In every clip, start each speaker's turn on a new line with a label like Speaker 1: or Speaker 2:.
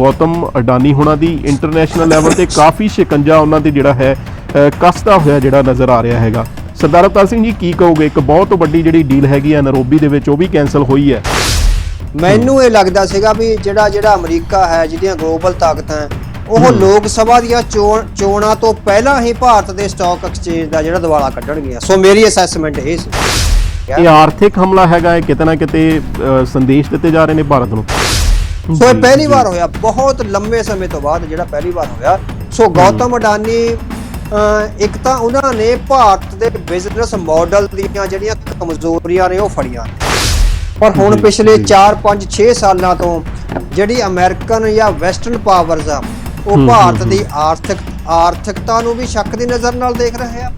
Speaker 1: ਗੌਤਮ ਅਡਾਨੀ ਹੋਣਾ ਦੀ international level ਤੇ ਕਾਫੀ ਸ਼ਿਕੰਜਾ ਉਹਨਾਂ ਤੇ ਜਿਹੜਾ ਹੈ ਕੱਸਦਾ ਹੋਇਆ ਜਿਹੜਾ ਨਜ਼ਰ ਆ ਰਿਹਾ ਹੈਗਾ। ਸਰਦਾਰ ਅਵਤਾਰ ਸਿੰਘ ਜੀ ਕੀ ਕਹੋਗੇ? ਇੱਕ ਬਹੁਤ ਵੱਡੀ ਜਿਹੜੀ ਡੀਲ ਹੈਗੀ ਆ ਨਰੋਬੀ ਦੇ ਵਿੱਚ ਉਹ ਵੀ ਕੈਨਸਲ ਹੋਈ ਹੈ।
Speaker 2: ਮੈਨੂੰ ਇਹ ਲੱਗਦਾ ਸੀਗਾ ਵੀ ਜਿਹੜਾ ਜਿਹੜਾ ਅਮਰੀਕਾ ਹੈ ਜਿਹਦੀਆਂ ਗਲੋਬਲ ਤਾਕਤਾਂ ਉਹ ਲੋਕ ਸਭਾ ਦੀਆਂ ਚੋਣ ਚੋਣਾਂ ਤੋਂ ਪਹਿਲਾਂ ਹੀ ਭਾਰਤ ਦੇ ਸਟਾਕ ਐਕਸਚੇਂਜ ਦਾ ਜਿਹੜਾ ਦਿਵਾਲਾ ਕੱਢਣਗੀਆਂ। ਸੋ ਮੇਰੀ ਅਸੈਸਮੈਂਟ ਇਹ ਸੀ।
Speaker 1: ਇਹ ਆਰਥਿਕ ਹਮਲਾ ਹੈਗਾ ਇਹ ਕਿਤੇ ਨਾ ਕਿਤੇ ਸੰਦੇਸ਼ ਦਿੱਤੇ ਜਾ ਰਹੇ ਨੇ ਭਾਰਤ ਨੂੰ।
Speaker 2: ਸੋ ਇਹ ਪਹਿਲੀ ਵਾਰ ਹੋਇਆ ਬਹੁਤ ਲੰਮੇ ਸਮੇਂ ਤੋਂ ਬਾਅਦ ਜਿਹੜਾ ਪਹਿਲੀ ਵਾਰ ਹੋਇਆ। ਸੋ ਗੌਤਮ ਅਡਾਨੀ ਇੱਕ ਤਾਂ ਉਹਨਾਂ ਨੇ ਭਾਰਤ ਦੇ ਬਿਜ਼ਨਸ ਮਾਡਲ ਦੀਆਂ ਜਿਹੜੀਆਂ ਕਮਜ਼ੋਰੀਆਂ ਨੇ ਉਹ ਫੜੀਆਂ। ਪਰ ਹੁਣ ਪਿਛਲੇ
Speaker 1: ਜੀ।
Speaker 2: 4 5 6 ਸਾਲਾਂ ਤੋਂ ਜਿਹੜੀ ਅਮਰੀਕਨ ਜਾਂ ਵੈਸਟਰਨ ਪਾਵਰਸ ਆ ਉਹ ਭਾਰਤ ਦੀ ਆਰਥਿਕ ਆਰਥਿਕਤਾ ਨੂੰ ਵੀ ਸ਼ੱਕ ਦੀ ਨਜ਼ਰ ਨਾਲ ਦੇਖ ਰਹੇ ਆ।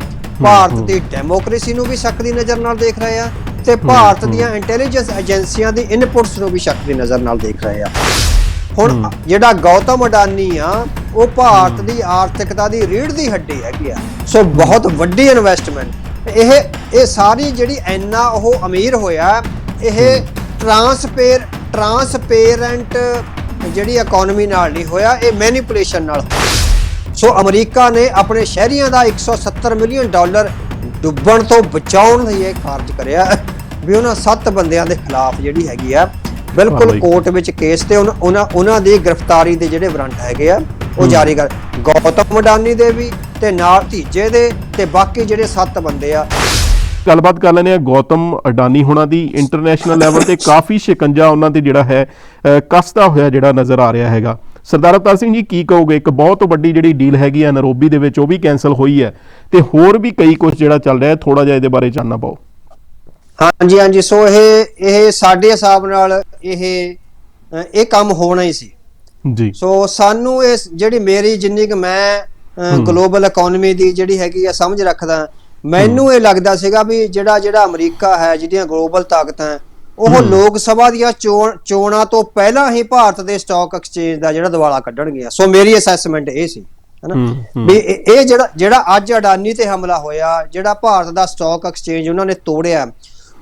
Speaker 2: ਭਾਰਤ। ਦੀ ਡੈਮੋਕ੍ਰੇਸੀ ਨੂੰ ਵੀ ਸ਼ੱਕ ਦੀ ਨਜ਼ਰ ਨਾਲ ਦੇਖ ਰਹੇ ਆ। ਤੇ ਭਾਰਤ। ਦੀਆਂ ਇੰਟੈਲੀਜੈਂਸ ਏਜੰਸੀਆਂ ਦੀ ਇਨਪੁਟਸ ਨੂੰ ਵੀ ਸ਼ੱਕ ਦੀ ਨਜ਼ਰ ਨਾਲ ਦੇਖ ਰਹੇ ਆ ਹੁਣ। ਜਿਹੜਾ ਗੌਤਮ ਅਡਾਨੀ ਆ ਉਹ ਭਾਰਤ ਦੀ ਆਰਥਿਕਤਾ ਦੀ ਰੀੜ ਦੀ ਹੱਡੀ ਹੈਗੀ ਆ ਸੋ ਬਹੁਤ ਵੱਡੀ ਇਨਵੈਸਟਮੈਂਟ ਇਹ ਇਹ ਸਾਰੀ ਜਿਹੜੀ ਇੰਨਾ ਉਹ ਅਮੀਰ ਹੋਇਆ ਇਹ ਟਰਾਂਸਪੇਰ ਟਰਾਂਸਪੇਰੈਂਟ ਜਿਹੜੀ ਇਕਨੋਮੀ ਨਾਲ ਨਹੀਂ ਹੋਇਆ ਇਹ ਮੈਨੀਪੂਲੇਸ਼ਨ ਨਾਲ। ਸੋ ਅਮਰੀਕਾ ਨੇ ਆਪਣੇ ਸ਼ਹਿਰੀਆਂ ਦਾ 170 ਮਿਲੀਅਨ ਡਾਲਰ ਡੁੱਬਣ ਤੋਂ ਬਚਾਉਣ ਲਈ ਇਹ ਕਾਰਜ ਕਰਿਆ ਵੀ ਉਹਨਾਂ ਸੱਤ ਬੰਦਿਆਂ ਦੇ ਖਿਲਾਫ ਜਿਹੜੀ ਹੈਗੀ ਆ ਬਿਲਕੁਲ। ਕੋਰਟ ਵਿੱਚ ਕੇਸ ਤੇ ਉਹਨਾਂ- ਉਹਨਾਂ ਦੀ ਗ੍ਰਿਫਤਾਰੀ ਦੇ ਜਿਹੜੇ ਵਾਰੰਟ ਹੈਗੇ ਆ ਉਹ ਜਾਰੀ ਕਰ ਗੌਤਮ ਅਡਾਨੀ ਦੇ ਵੀ ਤੇ ਨਾਲ ਧੀਜੇ ਦੇ ਤੇ ਬਾਕੀ ਜਿਹੜੇ ਸੱਤ ਬੰਦੇ ਆ।
Speaker 1: ਗੱਲਬਾਤ ਕਰ ਲੈਂਦੇ ਆ ਗੌਤਮ ਅਡਾਨੀ ਹੋਣਾ ਦੀ ਇੰਟਰਨੈਸ਼ਨਲ ਲੈਵਲ ਤੇ ਕਾਫੀ ਸ਼ਿਕੰਜਾ ਉਹਨਾਂ ਤੇ ਜਿਹੜਾ ਹੈ ਕੱਸਦਾ ਹੋਇਆ ਜਿਹੜਾ ਨਜ਼ਰ ਆ ਰਿਹਾ ਹੈਗਾ। ਸਰਦਾਰ ਅਵਤਾਰ ਸਿੰਘ ਜੀ ਕੀ ਕਹੋਗੇ? ਇੱਕ ਬਹੁਤ ਵੱਡੀ ਜਿਹੜੀ ਡੀਲ ਹੈਗੀ ਆ ਨਰੋਬੀ ਦੇ ਵਿੱਚ ਉਹ ਵੀ ਕੈਨਸਲ ਹੋਈ ਹੈ। ਤੇ ਹੋਰ ਵੀ ਕਈ ਕੁਝ ਜਿਹੜਾ ਚੱਲ ਰਿਹਾ ਹੈ ਥੋੜਾ ਜਿਹਾ ਇਹਦੇ ਬਾਰੇ ਜਾਨਣਾ ਪਾਓ
Speaker 2: ਹਾਂਜੀ ਹਾਂਜੀ ਸੋ ਇਹ ਇਹ ਸਾਡੇ ਹਿਸਾਬ ਨਾਲ ਇਹ ਇਹ ਕੰਮ ਹੋਣਾ ਹੀ ਸੀ
Speaker 1: ਜੀ
Speaker 2: ਸੋ ਸਾਨੂੰ ਇਸ ਜਿਹੜੀ ਮੇਰੀ ਜਿੰਨੀ ਕਿ ਮੈਂ। ਗਲੋਬਲ ਇਕਨੋਮੀ ਦੀ ਜਿਹੜੀ ਹੈਗੀ ਆ ਸਮਝ ਰੱਖਦਾ ਮੈਨੂੰ ਇਹ ਲੱਗਦਾ ਸੀਗਾ ਵੀ ਜਿਹੜਾ ਜਿਹੜਾ ਅਮਰੀਕਾ ਹੈ ਜਿਹਦੀਆਂ ਗਲੋਬਲ ਤਾਕਤਾਂ ਉਹ। ਲੋਕ ਸਭਾ ਦੀਆਂ ਚੋਣ ਤੋਂ ਪਹਿਲਾਂ ਹੀ ਭਾਰਤ ਦੇ ਸਟਾਕ ਐਕਸਚੇਂਜ ਦਾ ਜਿਹੜਾ ਦਿਵਾਲਾ ਕੱਢਣਗੀਆਂ ਸੋ ਮੇਰੀ ਅਸੈਸਮੈਂਟ ਇਹ ਸੀ ਹਨਾ। ਵੀ ਇਹ ਜਿਹੜਾ ਜਿਹੜਾ ਅੱਜ ਅਡਾਨੀ ਤੇ ਹਮਲਾ ਹੋਇਆ ਜਿਹੜਾ ਭਾਰਤ ਦਾ ਸਟਾਕ ਐਕਸਚੇਂਜ ਉਹਨਾਂ ਨੇ ਤੋੜਿਆ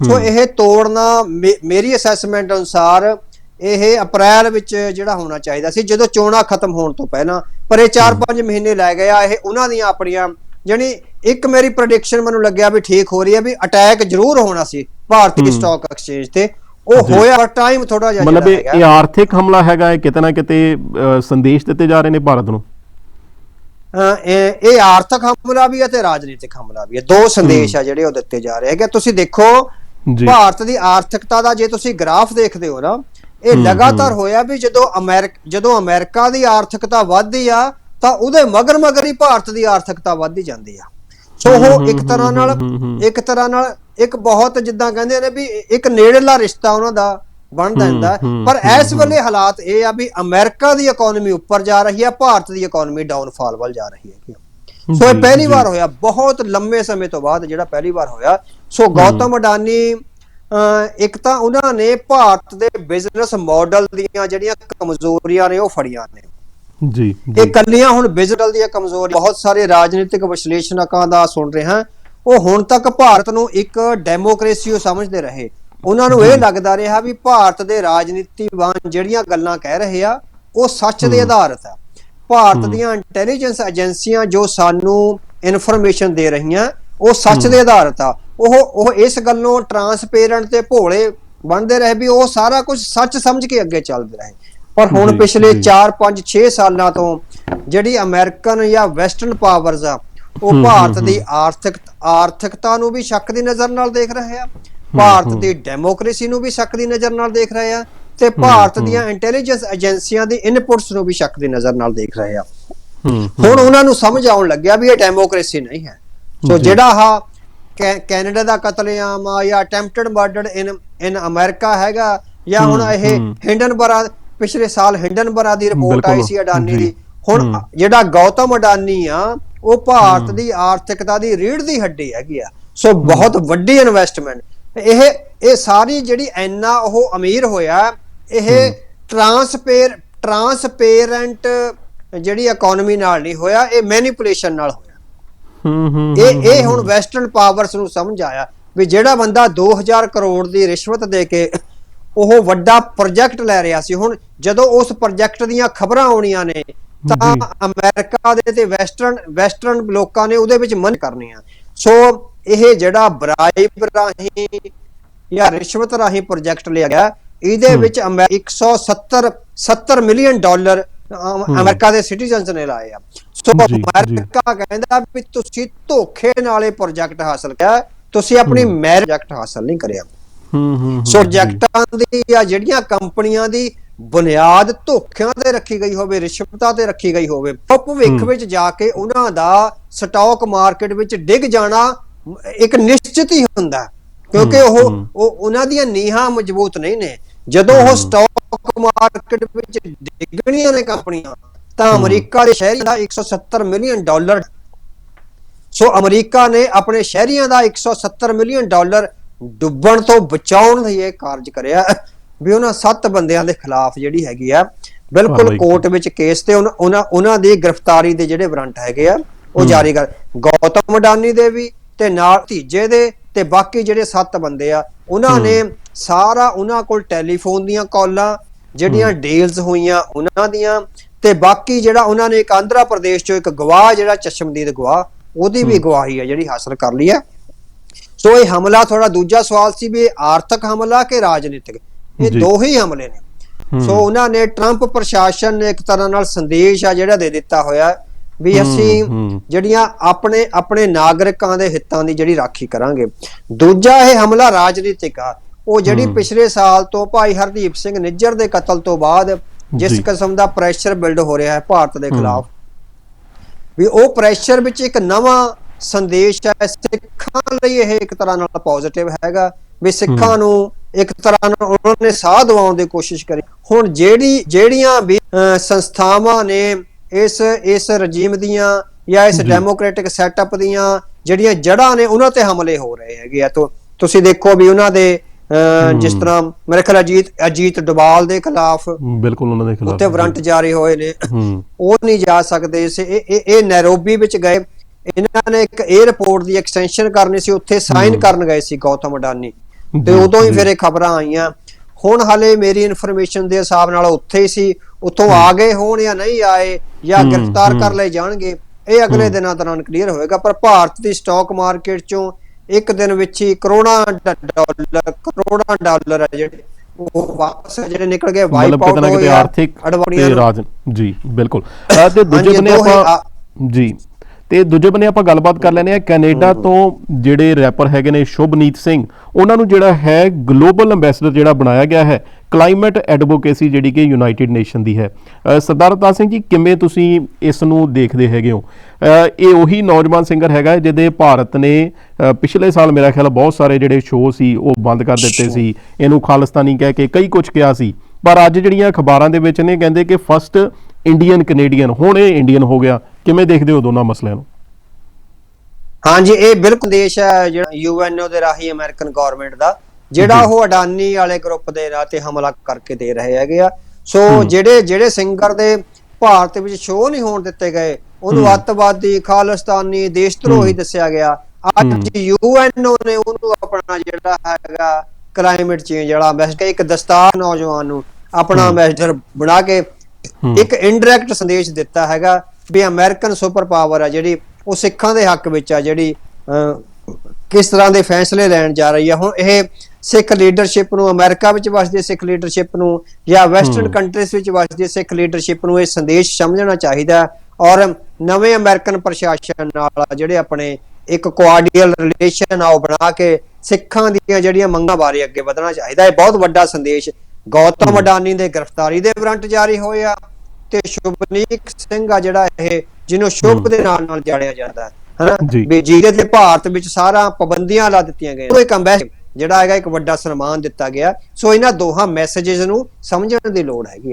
Speaker 2: ਸੋ। ਇਹ ਤੋੜਨਾ ਮੇਰੀ ਅਸੈਸਮੈਂਟ ਅਨੁਸਾਰ ਇਹ ਅਪ੍ਰੈਲ ਵਿੱਚ ਜਿਹੜਾ ਹੋਣਾ ਚਾਹੀਦਾ ਸੀ ਜਦੋਂ ਚੋਣਾਂ ਖਤਮ ਹੋਣ ਤੋਂ ਪਹਿਲਾਂ ਪਰ ਇਹ 4-5 ਮਹੀਨੇ ਲੈ ਗਿਆ ਇਹ ਉਹਨਾਂ ਦੀਆਂ ਆਪਣੀਆਂ ਜਾਣੀ ਇੱਕ ਮੇਰੀ ਪ੍ਰੈਡਿਕਸ਼ਨ ਮੈਨੂੰ ਲੱਗਿਆ ਵੀ ਠੀਕ ਹੋ ਰਹੀ ਹੈ ਵੀ ਅਟੈਕ ਜ਼ਰੂਰ ਹੋਣਾ ਸੀ ਭਾਰਤੀ। ਸਟਾਕ ਐਕਸਚੇਂਜ ਤੇ। ਉਹ। ਹੋਇਆ ਪਰ ਟਾਈਮ ਥੋੜਾ ਜਿਹਾ
Speaker 1: ਮਤਲਬ ਇਹ ਆਰਥਿਕ ਹਮਲਾ ਹੈਗਾ ਇਹ ਕਿਤੇ ਨਾ ਕਿਤੇ ਸੰਦੇਸ਼ ਦਿੱਤੇ ਜਾ ਰਹੇ ਨੇ ਭਾਰਤ ਨੂੰ?
Speaker 2: ਇਹ ਇਹ ਆਰਥਿਕ ਹਮਲਾ ਵੀ ਹੈ ਤੇ ਰਾਜਨੀਤਿਕ ਹਮਲਾ ਵੀ ਹੈ। ਦੋ ਸੰਦੇਸ਼ ਆ ਜਿਹੜੇ ਉਹ ਦਿੱਤੇ ਜਾ ਰਹੇ ਹੈਗੇ। ਤੁਸੀਂ ਦੇਖੋ ਭਾਰਤ ਦੀ ਆਰਥਿਕਤਾ ਦਾ ਜੇ ਤੁਸੀਂ ਗ੍ਰਾਫ ਦੇਖਦੇ ਹੋ ਨਾ ਇਹ ਲਗਾਤਾਰ। ਹੋਇਆ ਵੀ ਜਦੋਂ ਅਮਰੀਕ ਜਦੋਂ ਅਮਰੀਕਾ ਦੀ ਆਰਥਿਕਤਾ ਵੱਧਦੀ ਆ ਤਾਂ ਉਹਦੇ ਮਗਰ ਮਗਰ ਹੀ ਭਾਰਤ ਦੀ ਆਰਥਿਕਤਾ ਵੱਧਦੀ ਜਾਂਦੀ ਆ ਸੋ ਉਹ ਇੱਕ ਤਰ੍ਹਾਂ ਨਾਲ। ਇੱਕ ਤਰ੍ਹਾਂ ਨਾਲ ਇੱਕ ਬਹੁਤ ਜਿੱਦਾਂ ਕਹਿੰਦੇ ਨੇ ਵੀ ਇੱਕ ਨੇੜਲਾ ਰਿਸ਼ਤਾ ਉਹਨਾਂ ਦਾ
Speaker 1: ਹੈ।
Speaker 2: ਹੂੰ, ਪਰ ਇਸ ਵੇਲੇ ਹਾਲਾਤ ਇਹ ਆ ਵੀ ਅਮਰੀਕਾ ਦੀ ਇਕਨੋਮੀ ਉੱਪਰ ਜਾ ਰਹੀ ਹੈ ਭਾਰਤ ਦੀ ਇਕਨੋਮੀ ਡਾਊਨਫਾਲ ਵੱਲ ਜਾ ਰਹੀ ਹੈ ਸੋ ਇਹ ਪਹਿਲੀ। ਵਾਰ ਹੋਇਆ ਬਹੁਤ ਲੰਮੇ ਸਮੇਂ ਤੋਂ ਬਾਅਦ ਜਿਹੜਾ ਪਹਿਲੀ ਵਾਰ ਹੋਇਆ। ਸੋ ਗੌਤਮ ਅਡਾਨੀ ਇੱਕ ਤਾਂ ਉਹਨਾਂ ਨੇ ਭਾਰਤ ਦੇ ਬਿਜ਼ਨਸ ਮਾਡਲ ਦੀਆਂ ਜਿਹੜੀਆਂ ਕਮਜ਼ੋਰੀਆਂ ਨੇ ਉਹ ਫੜੀਆਂ ਨੇ।
Speaker 1: ਜੀ
Speaker 2: ਇਹ ਕੱਲੀਆਂ ਹੁਣ ਬਿਜ਼ਨਸ ਦੀਆਂ ਕਮਜ਼ੋਰੀ ਬਹੁਤ ਸਾਰੇ ਰਾਜਨੀਤਿਕ ਵਿਸ਼ਲੇਸ਼ਣਕਾਂ ਦਾ ਸੁਣ ਰਹੇ। ਹਾਂ ਉਹ ਹੁਣ ਤੱਕ ਭਾਰਤ ਨੂੰ ਇੱਕ ਡੈਮੋਕ੍ਰੇਸੀ ਉਹ ਸਮਝਦੇ ਰਹੇ। ਉਹਨਾਂ ਨੂੰ ਇਹ ਲੱਗਦਾ ਰਿਹਾ ਵੀ ਭਾਰਤ ਦੇ ਰਾਜਨੀਤੀਵਾਨ ਜਿਹੜੀਆਂ ਗੱਲਾਂ ਕਹਿ ਰਹੇ ਆ ਉਹ ਸੱਚ ਦੇ ਆਧਾਰਿਤ ਆ। ਭਾਰਤ। ਦੀਆਂ ਇੰਟੈਲੀਜੈਂਸ ਏਜੰਸੀਆਂ ਜੋ ਸਾਨੂੰ ਇਨਫੋਰਮੇਸ਼ਨ ਦੇ ਰਹੀਆਂ ਉਹ ਸੱਚ ਦੇ ਆਧਾਰਿਤ ਆ ਉਹ ਉਹ ਇਸ ਗੱਲੋਂ ਟਰਾਂਸਪੇਰੈਂਟ ਤੇ ਭੋਲੇ ਬਣਦੇ ਰਹੇ ਵੀ ਉਹ ਸਾਰਾ ਕੁਝ ਸੱਚ ਸਮਝ ਕੇ ਅੱਗੇ ਚੱਲਦੇ ਰਹੇ ਪਰ ਹੁਣ ਪਿਛਲੇ
Speaker 1: ਜੀ।
Speaker 2: 4 5 6 ਸਾਲਾਂ ਤੋਂ ਜਿਹੜੀ ਅਮਰੀਕਨ ਜਾਂ ਵੈਸਟਰਨ ਪਾਵਰਸ ਆ ਉਹ ਭਾਰਤ ਦੀ ਆਰਥਿਕ ਆਰਥਿਕਤਾ ਨੂੰ ਵੀ ਸ਼ੱਕ ਦੀ ਨਜ਼ਰ ਨਾਲ ਦੇਖ ਰਹੇ ਆ ਭਾਰਤ। ਦੀ ਡੈਮੋਕ੍ਰੇਸੀ ਨੂੰ ਵੀ ਸ਼ੱਕ ਦੀ ਨਜ਼ਰ ਨਾਲ ਦੇਖ ਰਹੇ ਆ ਤੇ ਭਾਰਤ। ਦੀਆਂ ਇੰਟੈਲੀਜੈਂਸ ਏਜੰਸੀਆਂ ਦੀ ਇਨਪੁਟਸ ਨੂੰ ਵੀ ਸ਼ੱਕ ਦੀ ਨਜ਼ਰ ਨਾਲ ਦੇਖ ਰਹੇ ਆ। ਹੁਣ ਉਹਨਾਂ ਨੂੰ ਸਮਝ ਆਉਣ ਲੱਗਿਆ ਵੀ ਇਹ ਡੈਮੋਕ੍ਰੇਸੀ ਨਹੀਂ ਹੈ ਸੋ। ਜਿਹੜਾ ਆ ਕੈਨੇਡਾ ਦਾ ਕਤਲੇਆਮ ਆ ਜਾਂ attempted murder in in America ਹੈਗਾ ਜਾਂ ਹੁਣ ਇਹ। ਹਿੰਡਨਬਰਾ ਪਿਛਲੇ ਸਾਲ ਹਿੰਡਨਬਰਾ ਦੀ ਰਿਪੋਰਟ ਆਈ ਸੀ ਅਡਾਨੀ। ਦੀ ਹੁਣ। ਜਿਹੜਾ ਗੌਤਮ ਅਡਾਨੀ ਆ ਉਹ ਭਾਰਤ ਦੀ ਆਰਥਿਕਤਾ ਦੀ ਰੀੜ ਦੀ ਹੱਡੀ ਹੈਗੀ ਆ ਸੋ ਬਹੁਤ ਵੱਡੀ ਇਨਵੈਸਟਮੈਂਟ ਇਹ ਇਹ ਸਾਰੀ ਜਿਹੜੀ ਇੰਨਾ ਉਹ ਅਮੀਰ ਹੋਇਆ ਇਹ ਟਰਾਂਸਪੇਰ ਟਰਾਂਸਪੇਰੈਂਟ ਜਿਹੜੀ ਇਕਨੋਮੀ ਨਾਲ ਨਹੀਂ ਹੋਇਆ ਇਹ ਮੈਨੀਪੂਲੇਸ਼ਨ ਨਾਲ ਹੋਇਆ।
Speaker 1: ਹੂੰ ਹੂੰ
Speaker 2: ਇਹ ਇਹ ਹੁਣ ਵੈਸਟਰਨ ਪਾਵਰਸ ਨੂੰ ਸਮਝ ਆਇਆ ਵੀ ਜਿਹੜਾ ਬੰਦਾ 2000 ਕਰੋੜ ਦੀ ਰਿਸ਼ਵਤ ਦੇ ਕੇ ਉਹ ਵੱਡਾ ਪ੍ਰੋਜੈਕਟ ਲੈ ਰਿਹਾ ਸੀ। ਹੁਣ ਜਦੋਂ ਉਸ ਪ੍ਰੋਜੈਕਟ ਦੀਆਂ ਖਬਰਾਂ ਆਉਣੀਆਂ ਨੇ ਤਾਂ। ਅਮਰੀਕਾ ਦੇ ਤੇ ਵੈਸਟਰਨ ਵੈਸਟਰਨ ਲੋਕਾਂ ਨੇ ਉਹਦੇ ਵਿੱਚ ਮਨ ਕਰਨੀਆਂ। ਸੋ ਇਹ ਜਿਹੜਾ ਬਰਾਈਬ ਰਾਹੀਂ ਜਾਂ ਰਿਸ਼ਵਤ ਰਾਹੀਂ ਪ੍ਰੋਜੈਕਟ ਲਿਆ ਗਿਆ ਇਹਦੇ। ਵਿੱਚ ਅਮੈ- 170 70 ਮਿਲੀਅਨ ਡਾਲਰ। ਅਮਰੀਕਾ ਦੇ ਸਿਟੀਜ਼ਨਸ ਨੇ ਲਾਏ ਆ ਸੋ। ਅਮਰੀਕਾ ਕਹਿੰਦਾ ਵੀ ਤੁਸੀਂ ਧੋਖੇ ਨਾਲ ਇਹ ਪ੍ਰੋਜੈਕਟ ਹਾਸਲ ਕੀਤਾ ਤੁਸੀਂ ਆਪਣੀ ਮੈਰਿਟ ਪ੍ਰੋਜੈਕਟ ਹਾਸਲ ਨਹੀਂ ਕਰਿਆ
Speaker 1: ਹੂੰ ਹੂੰ,
Speaker 2: ਸੋ। ਪ੍ਰੋਜੈਕਟਾਂ ਦੀ ਜਾਂ ਜਿਹੜੀਆਂ ਕੰਪਨੀਆਂ ਦੀ ਬੁਨਿਆਦ ਧੋਖਿਆਂ ਤੇ ਰੱਖੀ ਗਈ ਹੋਵੇ ਰਿਸ਼ਵਤਾਂ ਤੇ ਰੱਖੀ ਗਈ ਹੋਵੇ ਭਵਿੱਖ। ਵਿੱਚ ਜਾ ਕੇ ਉਹਨਾਂ ਦਾ ਸਟਾਕ ਮਾਰਕੀਟ ਵਿੱਚ ਡਿੱਗ ਜਾਣਾ ਇੱਕ ਨਿਸ਼ਚਿਤ ਹੀ ਹੁੰਦਾ। ਕਿਉਂਕਿ। ਉਹ ਉਹਨਾਂ ਦੀਆਂ ਨੀਹਾਂ ਮਜ਼ਬੂਤ ਨਹੀਂ ਨੇ ਜਦੋਂ ਉਹ। ਸਟਾਕ ਮਾਰਕੀਟ ਵਿੱਚ ਡਿੱਗਣੀਆਂ ਨੇ ਕੰਪਨੀਆਂ ਤਾਂ ਅਮਰੀਕਾ ਦੇ ਸ਼ਹਿਰੀਆਂ ਦਾ 170 ਮਿਲੀਅਨ ਡਾਲਰ ਸੋ ਅਮਰੀਕਾ ਨੇ ਆਪਣੇ ਸ਼ਹਿਰੀਆਂ ਦਾ 170 ਮਿਲੀਅਨ ਡਾਲਰ ਡੁੱਬਣ ਤੋਂ ਬਚਾਉਣ ਲਈ ਇਹ ਕਾਰਜ ਕਰਿਆ ਵੀ ਉਹਨਾਂ ਸੱਤ ਬੰਦਿਆਂ ਦੇ ਖਿਲਾਫ ਜਿਹੜੀ ਹੈਗੀ ਆ ਬਿਲਕੁਲ ਕੋਰਟ ਵਿੱਚ ਕੇਸ ਤੇ ਉਹਨਾਂ- ਉਹਨਾਂ ਦੀ ਗ੍ਰਿਫਤਾਰੀ ਦੇ ਜਿਹੜੇ ਵਾਰੰਟ ਹੈਗੇ ਆ ਉਹ। ਜਾਰੀ ਕਰ ਗੌਤਮ ਅਡਾਨੀ ਦੇ ਵੀ ਤੇ ਨਾਲ ਧੀਜੇ ਦੇ ਤੇ ਬਾਕੀ ਜਿਹੜੇ ਸੱਤ ਬੰਦੇ ਆ ਉਹਨਾਂ। ਨੇ ਸਾਰਾ ਉਹਨਾਂ ਕੋਲ ਟੈਲੀਫੋਨ ਦੀਆਂ ਕਾਲਾਂ ਜਿਹੜੀਆਂ ਡੀਲਸ ਹੋਈਆਂ ਉਹਨਾਂ ਦੀਆਂ ਤੇ ਬਾਕੀ ਜਿਹੜਾ ਉਹਨਾਂ ਨੇ ਇੱਕ ਆਂਧਰਾ ਪ੍ਰਦੇਸ਼ ਚੋਂ ਇੱਕ ਗਵਾਹ ਜਿਹੜਾ ਚਸ਼ਮਦੀਦ ਗਵਾਹ ਉਹਦੀ ਵੀ। ਗਵਾਹੀ ਹੈ ਜਿਹੜੀ ਹਾਸਲ ਕਰ ਲਈ ਹੈ ਸੋ ਇਹ ਹਮਲਾ ਥੋੜਾ ਦੂਜਾ ਸਵਾਲ ਸੀ ਵੀ ਆਰਥਿਕ ਹਮਲਾ ਕਿ ਰਾਜਨੀਤਿਕ ਇਹ। ਦੋ ਹੀ ਹਮਲੇ ਨੇ। ਸੋ ਉਹਨਾਂ ਨੇ ਟਰੰਪ ਪ੍ਰਸ਼ਾਸਨ ਨੇ ਇੱਕ ਤਰ੍ਹਾਂ ਨਾਲ ਸੰਦੇਸ਼ ਆ ਜਿਹੜਾ ਦੇ ਦਿੱਤਾ ਹੋਇਆ ਵੀ ਅਸੀਂ। ਜਿਹੜੀਆਂ ਆਪਣੇ ਆਪਣੇ ਨਾਗਰਿਕਾਂ ਦੇ ਹਿੱਤਾਂ ਦੀ ਜਿਹੜੀ ਰਾਖੀ ਕਰਾਂਗੇ ਦੂਜਾ ਇਹ ਹਮਲਾ ਰਾਜਨੀਤਿਕ ਆ ਉਹ ਜਿਹੜੀ। ਪਿਛਲੇ ਸਾਲ ਤੋਂ ਭਾਈ ਹਰਦੀਪ ਸਿੰਘ ਨਿੱਜਰ ਦੇ ਕਤਲ ਤੋਂ ਬਾਅਦ ਜਿਸ। ਕਿਸਮ ਦਾ ਪ੍ਰੈਸ਼ਰ ਬਿਲਡ ਹੋ ਰਿਹਾ ਹੈ ਭਾਰਤ ਦੇ। ਖਿਲਾਫ ਵੀ ਉਹ ਪ੍ਰੈਸ਼ਰ ਵਿੱਚ ਇੱਕ ਨਵਾਂ ਸੰਦੇਸ਼ ਹੈ ਸਿੱਖਾਂ ਲਈ ਇਹ ਇੱਕ ਤਰ੍ਹਾਂ ਨਾਲ ਪੋਜ਼ਿਟਿਵ ਹੈਗਾ ਵੀ ਸਿੱਖਾਂ ਨੂੰ ਇੱਕ ਤਰ੍ਹਾਂ ਨਾਲ ਉਹਨਾਂ ਨੇ ਸਾਹ ਦਿਵਾਉਣ ਦੀ ਕੋਸ਼ਿਸ਼ ਕਰੀ ਹੁਣ ਜਿਹੜੀ ਜਿਹੜੀਆਂ ਵੀ ਸੰਸਥਾਵਾਂ ਨੇ ਇਸ ਇਸ ਰਜੀਮ ਦੀਆਂ ਜਾਂ ਇਸ। ਡੈਮੋਕ੍ਰੈਟਿਕ ਸੈਟਅਪ ਦੀਆਂ ਜਿਹੜੀਆਂ ਜੜ੍ਹਾਂ ਨੇ ਉਹਨਾਂ ਤੇ ਹਮਲੇ ਹੋ ਰਹੇ ਹੈਗੇ ਆ ਤੋਂ ਤੁਸੀਂ ਦੇਖੋ ਵੀ ਉਹਨਾਂ ਦੇ ਜਿਸ। ਤਰ੍ਹਾਂ ਮੇਰੇ ਖਿਆਲ ਅਜੀਤ ਅਜੀਤ ਡੋਵਾਲ ਦੇ ਖਿਲਾਫ
Speaker 1: ਬਿਲਕੁਲ ਉਹਨਾਂ ਦੇ ਖਿਲਾਫ
Speaker 2: ਉੱਤੇ ਵਾਰੰਟ ਜਾਰੀ ਹੋਏ ਨੇ। ਉਹ ਨਹੀਂ ਜਾ ਸਕਦੇ ਸੀ। ਇਹ ਇਹ ਨੈਰੋਬੀ ਵਿੱਚ ਗਏ। ਇਹਨਾਂ ਨੇ ਇੱਕ 에ਅਰਪੋਰਟ ਦੀ ਐਕਸਟੈਂਸ਼ਨ ਕਰਨੀ ਸੀ। ਉੱਥੇ ਸਾਈਨ। ਕਰਨ ਗਏ ਸੀ ਗੌਤਮ ਅਡਾਨੀ। ਤੇ ਉਦੋਂ ਹੀ। ਫਿਰ ਇਹ ਖਬਰਾਂ ਆਈਆਂ। ਹੁਣ ਹਲੇ ਮੇਰੀ ਇਨਫੋਰਮੇਸ਼ਨ ਦੇ ਹਿਸਾਬ ਨਾਲ ਉੱਥੇ ਹੀ ਸੀ। ਉੱਥੋਂ ਆ ਗਏ ਹੋਣ ਜਾਂ ਨਹੀਂ ਆਏ ਜਾਂ ਗ੍ਰਿਫਤਾਰ ਕਰ। ਲਏ ਜਾਣਗੇ। ਇਹ ਅਗਲੇ। ਦਿਨਾਂ ਦੌਰਾਨ ਕਲੀਅਰ ਹੋਏਗਾ। ਪਰ ਭਾਰਤ ਦੀ ਸਟਾਕ ਮਾਰਕੀਟ ਚੋਂ ਇੱਕ ਦਿਨ ਵਿੱਚ ਹੀ ਕਰੋੜਾਂ ਡਾਲਰ ਕਰੋੜਾਂ ਡਾਲਰ ਆ ਜਿਹੜੇ ਉਹ ਵਾਪਸ ਜਿਹੜੇ ਨਿਕਲ ਗਏ ਵਾਈਪ ਆਊਟ ਹੋਏ
Speaker 1: ਆਰਥਿਕ ਤੇ। ਰਾਜ ਜੀ ਬਿਲਕੁਲ। ਤੇ ਦੂਜੇ ਬੰਨੇ ਆਪਾਂ ਜੀ। ਤੇ ਦੂਜੇ ਬੰਨੇ ਆਪਾਂ ਗੱਲਬਾਤ ਕਰ ਲੈਨੇ ਆ ਕੈਨੇਡਾ ਤੋਂ ਜਿਹੜੇ ਰੈਪਰ ਹੈਗੇ ਨੇ ਸ਼ੁਭਨੀਤ ਸਿੰਘ ਉਹਨਾਂ ਨੂੰ ਜਿਹੜਾ ਹੈ ਗਲੋਬਲ ਐਮਬੈਸਡਰ ਜਿਹੜਾ ਬਣਾਇਆ ਗਿਆ ਹੈ ਕਲਾਈਮੇਟ ਐਡਵੋਕੇਸੀ ਜਿਹੜੀ ਕਿ ਯੂਨਾਈਟਿਡ ਨੇਸ਼ਨ ਦੀ ਹੈ। ਸਰਦਾਰ ਅਵਤਾਰ ਸਿੰਘ ਜੀ ਕਿਵੇਂ ਤੁਸੀਂ ਇਸ ਨੂੰ ਦੇਖਦੇ ਹੈਗੇ ਹੋ? ਇਹ ਉਹੀ ਨੌਜਵਾਨ ਸਿੰਗਰ ਹੈਗਾ ਜਿਹਦੇ ਭਾਰਤ ਨੇ ਪਿਛਲੇ ਸਾਲ ਮੇਰਾ ਖਿਆਲ ਬਹੁਤ ਸਾਰੇ ਜਿਹੜੇ ਸ਼ੋਅ ਸੀ ਉਹ ਬੰਦ ਕਰ ਦਿੱਤੇ ਸੀ। ਇਹਨੂੰ ਖਾਲਿਸਤਾਨੀ ਕਹਿ ਕੇ ਕਈ ਕੁਝ ਕਿਹਾ ਸੀ। ਪਰ ਅੱਜ ਜਿਹੜੀਆਂ ਅਖਬਾਰਾਂ ਦੇ ਵਿੱਚ ਨੇ ਕਹਿੰਦੇ ਕਿ ਫਸਟ ਇੰਡੀਅਨ ਕੈਨੇਡੀਅਨ ਹੁਣ ਇਹ ਇੰਡੀਅਨ ਹੋ ਗਿਆ। ਕਿਵੇਂ ਦੇਖਦੇ ਹੋ ਦੋਨਾਂ ਮਸਲਿਆਂ ਨੂੰ
Speaker 2: ਹਾਂਜੀ ਇਹ ਬਿਲਕੁਲ ਦੇਸ਼ ਹੈ ਜਿਹੜਾ ਯੂਐਨਓ ਦੇ ਰਾਹੀਂ ਅਮਰੀਕਨ ਗਵਰਨਮੈਂਟ ਦਾ ਜਿਹੜਾ। ਉਹ ਅਡਾਨੀ ਵਾਲੇ ਗਰੁੱਪ ਦੇ ਰਾਹ ਤੇ ਹਮਲਾ ਕਰਕੇ ਦੇ ਰਹੇ ਹੈਗੇ ਆ ਸੋ। ਜਿਹੜੇ ਜਿਹੜੇ ਸਿੰਗਰ ਦੇ ਭਾਰਤ ਵਿੱਚ ਸ਼ੋਅ ਨਹੀਂ ਹੋਣ ਦਿੱਤੇ ਗਏ ਉਹਨੂੰ। ਅੱਤਵਾਦੀ ਖਾਲਿਸਤਾਨੀ ਦੇਸ਼ ਧਰੋਹੀ। ਦੱਸਿਆ ਗਿਆ। ਅੱਜ ਯੂਐਨਓ ਨੇ ਉਹਨੂੰ ਆਪਣਾ ਜਿਹੜਾ ਹੈਗਾ ਕਲਾਈਮੇਟ ਚੇਂਜ ਵਾਲਾ ਮੈਸੇਜ ਇੱਕ ਦਸਤਾਰ ਨੌਜਵਾਨ ਨੂੰ ਆਪਣਾ
Speaker 1: ਹੂੰ।
Speaker 2: ਮੈਸੇਜਰ ਬਣਾ ਕੇ। ਇੱਕ ਇਨਡਾਇਰੈਕਟ ਸੰਦੇਸ਼ ਦਿੱਤਾ ਹੈਗਾ ਵੀ ਅਮਰੀਕਨ ਸੁਪਰ ਪਾਵਰ ਆ ਜਿਹੜੀ ਉਹ ਸਿੱਖਾਂ ਦੇ ਹੱਕ ਵਿੱਚ ਆ ਜਿਹੜੀ ਕਿਸ ਤਰ੍ਹਾਂ ਦੇ ਫੈਸਲੇ ਲੈਣ ਜਾ ਰਹੀ ਆ ਹੁਣ ਇਹ ਸਿੱਖ ਲੀਡਰਸ਼ਿਪ ਨੂੰ ਅਮਰੀਕਾ ਵਿੱਚ ਵਸਦੀ ਸਿੱਖ ਲੀਡਰਸ਼ਿਪ ਨੂੰ ਜਾਂ ਵੈਸਟਰਨ। ਕੰਟਰੀਜ਼ ਵਿੱਚ ਵਸਦੀ ਸਿੱਖ ਲੀਡਰਸ਼ਿਪ ਨੂੰ ਇਹ ਸੰਦੇਸ਼ ਸਮਝਣਾ ਚਾਹੀਦਾ ਔਰ ਨਵੇਂ ਅਮਰੀਕਨ ਪ੍ਰਸ਼ਾਸਨ ਨਾਲ ਜਿਹੜੇ ਆਪਣੇ ਇੱਕ ਕੋਆਰਡੀਅਲ ਰਿਲੇਸ਼ਨ ਆ ਉਹ ਬਣਾ ਕੇ ਸਿੱਖਾਂ ਦੀਆਂ ਜਿਹੜੀਆਂ ਮੰਗਾਂ ਬਾਰੇ ਅੱਗੇ ਵਧਣਾ ਚਾਹੀਦਾ ਹੈ ਬਹੁਤ ਵੱਡਾ ਸੰਦੇਸ਼ ਗੌਤਮ। ਅਡਾਨੀ ਦੇ ਗ੍ਰਿਫਤਾਰੀ ਦੇ ਵਾਰੰਟ ਜਾਰੀ ਹੋਏ ਆ ਤੇ ਸ਼ੁਭਨੀਕ ਸਿੰਘ ਆ ਜਿਹੜਾ ਇਹ ਜਿਹਨੂੰ ਸ਼ੁਭ। ਦੇ ਨਾਲ ਨਾਲ ਜਾਣਿਆ ਜਾਂਦਾ ਹੈ ਹਨਾ। ਵੀ ਜਿਹਦੇ ਤੇ ਭਾਰਤ ਵਿੱਚ ਸਾਰਾ ਪਾਬੰਦੀਆਂ ਲਾ ਦਿੱਤੀਆਂ ਗਈਆਂ ਉਹ ਇੱਕ ਅੰਬੈਸਡਰ ਜਿਹੜਾ ਹੈਗਾ ਇੱਕ ਵੱਡਾ ਸਨਮਾਨ ਦਿੱਤਾ ਗਿਆ ਸੋ ਇਹਨਾਂ ਦੋਹਾਂ ਮੈਸੇजेस ਨੂੰ ਸਮਝਣ ਦੀ ਲੋੜ ਹੈਗੀ